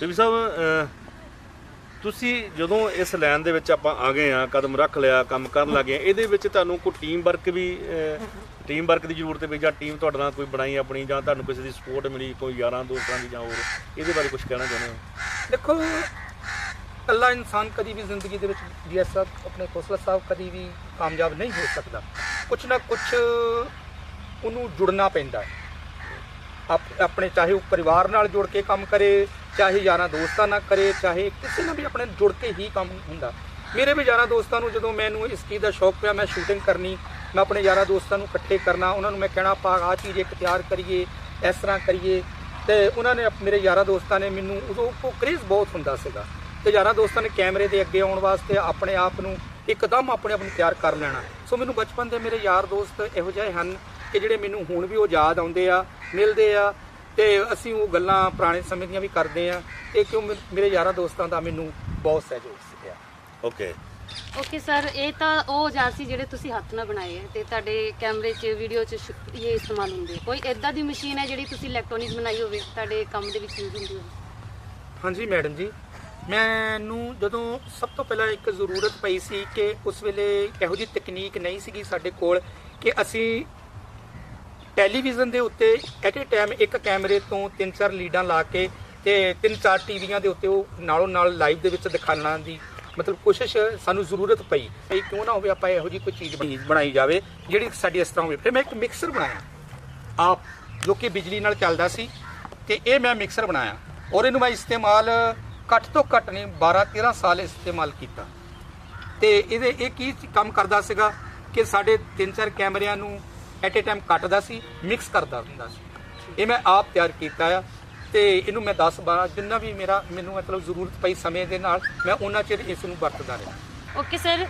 ਬੀਬੀ ਸਾਹਿਬ ਤੁਸੀਂ ਜਦੋਂ ਇਸ ਲਾਈਨ ਦੇ ਵਿੱਚ ਆਪਾਂ ਆ ਗਏ ਆ, ਕਦਮ ਰੱਖ ਲਿਆ, ਕੰਮ ਕਰਨ ਲੱਗੇ ਆ, ਇਹਦੇ ਵਿੱਚ ਤੁਹਾਨੂੰ ਕੋਈ ਟੀਮ ਵਰਕ ਵੀ ਟੀਮ ਵਰਕ ਦੀ ਜ਼ਰੂਰਤ ਪਈ ਜਾਂ ਟੀਮ ਤੁਹਾਡੇ ਨਾਲ ਕੋਈ ਬਣਾਈ ਆਪਣੀ ਜਾਂ ਤੁਹਾਨੂੰ ਕਿਸੇ ਦੀ ਸਪੋਰਟ ਮਿਲੀ, ਕੋਈ ਯਾਰਾਂ ਦੋਸਤਾਂ ਦੀ ਜਾਂ ਹੋਰ, ਇਹਦੇ ਬਾਰੇ ਕੁਝ ਕਹਿਣਾ ਚਾਹੁੰਦੇ ਹੋ? ਦੇਖੋ, ਇਕੱਲਾ ਇਨਸਾਨ ਕਦੀ ਵੀ ਜ਼ਿੰਦਗੀ ਦੇ ਵਿੱਚ ਡੀਐਸ ਸਾਹਿਬ ਆਪਣੇ ਖੋਸਲਾ ਸਾਹਿਬ ਕਦੀ ਵੀ ਕਾਮਯਾਬ ਨਹੀਂ ਹੋ ਸਕਦਾ। ਕੁਛ ਨਾ ਕੁਛ ਉਹਨੂੰ ਜੁੜਨਾ ਪੈਂਦਾ ਹੈ। ਆਪ- ਆਪਣੇ ਚਾਹੇ ਉਹ ਪਰਿਵਾਰ ਨਾਲ ਜੁੜ ਕੇ ਕੰਮ ਕਰੇ ਚਾਹੇ ਯਾਰਾਂ ਦੋਸਤਾਂ ਨਾਲ ਕਰੇ, ਚਾਹੇ ਕਿਸੇ ਨਾਲ ਵੀ ਆਪਣੇ ਜੁੜ ਕੇ ਹੀ ਕੰਮ ਹੁੰਦਾ। ਮੇਰੇ ਵੀ ਯਾਰਾਂ ਦੋਸਤਾਂ ਨੂੰ ਜਦੋਂ ਮੈਨੂੰ ਇਸ ਚੀਜ਼ ਦਾ ਸ਼ੌਕ ਪਿਆ, ਮੈਂ ਸ਼ੂਟਿੰਗ ਕਰਨੀ, ਮੈਂ ਆਪਣੇ ਯਾਰਾਂ ਦੋਸਤਾਂ ਨੂੰ ਇਕੱਠੇ ਕਰਨਾ, ਉਹਨਾਂ ਨੂੰ ਮੈਂ ਕਹਿਣਾ ਆਪਾਂ ਆਹ ਚੀਜ਼ ਇੱਕ ਤਿਆਰ ਕਰੀਏ, ਇਸ ਤਰ੍ਹਾਂ ਕਰੀਏ। ਤੇ ਉਹਨਾਂ ਨੇ ਮੇਰੇ ਯਾਰਾਂ ਦੋਸਤਾਂ ਨੇ ਮੈਨੂੰ ਉਦੋਂ ਉਹ ਕ੍ਰੇਜ਼ ਬਹੁਤ ਹੁੰਦਾ ਸੀਗਾ। ਤੇ ਯਾਰਾਂ ਦੋਸਤਾਂ ਨੇ ਕੈਮਰੇ ਦੇ ਅੱਗੇ ਆਉਣ ਵਾਸਤੇ ਆਪਣੇ ਆਪ ਨੂੰ ਇੱਕਦਮ ਆਪਣੇ ਆਪ ਨੂੰ ਤਿਆਰ ਕਰ ਲੈਣਾ। ਸੋ ਮੈਨੂੰ ਬਚਪਨ ਦੇ ਮੇਰੇ ਯਾਰ ਦੋਸਤ ਇਹੋ ਜਿਹੇ ਹਨ ਕਿ ਜਿਹੜੇ ਮੈਨੂੰ ਹੁਣ ਵੀ ਉਹ ਯਾਦ ਆਉਂਦੇ ਆ, ਮਿਲਦੇ ਆ ਤੇ ਅਸੀਂ ਉਹ ਗੱਲਾਂ ਪੁਰਾਣੇ ਸਮੇਂ ਦੀਆਂ ਵੀ ਕਰਦੇ ਆ ਤੇ ਕਿਉਂ ਮੇ- ਮੇਰੇ ਯਾਰਾਂ ਦੋਸਤਾਂ ਦਾ ਮੈਨੂੰ ਬਹੁਤ ਸਹਿਯੋਗ ਸੀਗਾ ਓਕੇ। ਓਕੇ ਸਰ ਇਹ ਤਾਂ ਉਹ ਔਜ਼ਾਰ ਸੀ ਜਿਹੜੇ ਤੁਸੀਂ ਹੱਥ ਨਾਲ ਬਣਾਏ ਹੈ ਤੇ ਤੁਹਾਡੇ ਕੈਮਰੇ 'ਚ ਵੀਡੀਓ 'ਚ ਸ਼ੁ- ਇਹ ਇਸਤੇਮਾਲ ਹੁੰਦੇ। ਕੋਈ ਇਦਾਂ ਦੀ ਮਸ਼ੀਨ ਹੈ ਜਿਹੜੀ ਤੁਸੀਂ ਇਲੈਕਟ੍ਰੋਨਿਕ ਬਣਾਈ ਹੋਵੇ ਤੁਹਾਡੇ ਕੰਮ ਦੇ ਵਿੱਚ ਯੂਜ਼ ਹੁੰਦੀ ਹੋਵੇ? ਹਾਂਜੀ ਮੈਡਮ ਜੀ ਮੈਨੂੰ ਜਦੋਂ ਸਭ ਤੋਂ ਪਹਿਲਾਂ ਇੱਕ ਜ਼ਰੂਰਤ ਪਈ ਸੀ ਕਿ ਉਸ ਵੇਲੇ ਇਹੋ ਜਿਹੀ ਤਕਨੀਕ ਨਹੀਂ ਸੀਗੀ ਸਾਡੇ ਕੋਲ ਕਿ ਅਸੀਂ ਟੈਲੀਵਿਜ਼ਨ ਦੇ ਉੱਤੇ ਐਟ ਏ ਟਾਈਮ ਇੱਕ ਕੈਮਰੇ ਤੋਂ ਤਿੰਨ ਚਾਰ ਲੀਡਾਂ ਲਾ ਕੇ ਤੇ ਤਿੰਨ ਚਾਰ ਟੀਵੀਆਂ ਦੇ ਉੱਤੇ ਉਹ ਨਾਲੋਂ ਨਾਲ ਲਾਈਵ ਦੇ ਵਿੱਚ ਦਿਖਾਉਣ ਦੀ ਮਤਲਬ ਕੋਸ਼ਿਸ਼ ਸਾਨੂੰ ਜ਼ਰੂਰਤ ਪਈ। ਇਹ ਕਿਉਂ ਨਾ ਹੋਵੇ ਆਪਾਂ ਇਹੋ ਜਿਹੀ ਕੋਈ ਚੀਜ਼ ਬਣੀ- ਬਣਾਈ ਜਾਵੇ, ਜਿਹੜੀ ਸਾਡੀ ਇਸ ਤਰ੍ਹਾਂ ਹੋਵੇ। ਫਿਰ ਮੈਂ ਇੱਕ ਮਿਕਸਰ ਬਣਾਇਆ। ਆਪ ਜੋ ਕਿ ਬਿਜਲੀ ਨਾਲ ਚੱਲਦਾ ਸੀ ਤੇ ਇਹ ਮੈਂ ਮਿਕਸਰ ਬਣਾਇਆ ਔਰ ਇਹਨੂੰ ਮੈਂ ਇਸਤੇਮਾਲ ਘੱਟ ਤੋਂ ਘੱਟ ਨਹੀਂ 12 13 ਸਾਲ ਇਸਤੇਮਾਲ ਕੀਤਾ। ਤੇ ਇਹਦੇ ਇਹ ਕੀ ਕੰਮ ਕਰਦਾ ਸੀਗਾ ਕਿ ਸਾਡੇ ਤਿੰਨ ਚਾਰ ਕੈਮਰਿਆਂ ਨੂੰ ਐਟ ਏ ਟਾਈਮ ਕੱਟਦਾ ਸੀ ਮਿਕਸ ਕਰਦਾ ਹੁੰਦਾ ਸੀ। ਇਹ ਮੈਂ ਆਪ ਤਿਆਰ ਕੀਤਾ ਆ ਤੇ ਇਹਨੂੰ ਮੈਂ 10 12 ਜਿੰਨਾ ਵੀ ਮੇਰਾ ਮੈਨੂੰ ਮਤਲਬ ਜ਼ਰੂਰਤ ਪਈ ਸਮੇਂ ਦੇ ਨਾਲ ਮੈਂ ਉਹਨਾਂ ਚਿਰ ਇਸ ਨੂੰ ਵਰਤਦਾ ਰਿਹਾ। Okay sir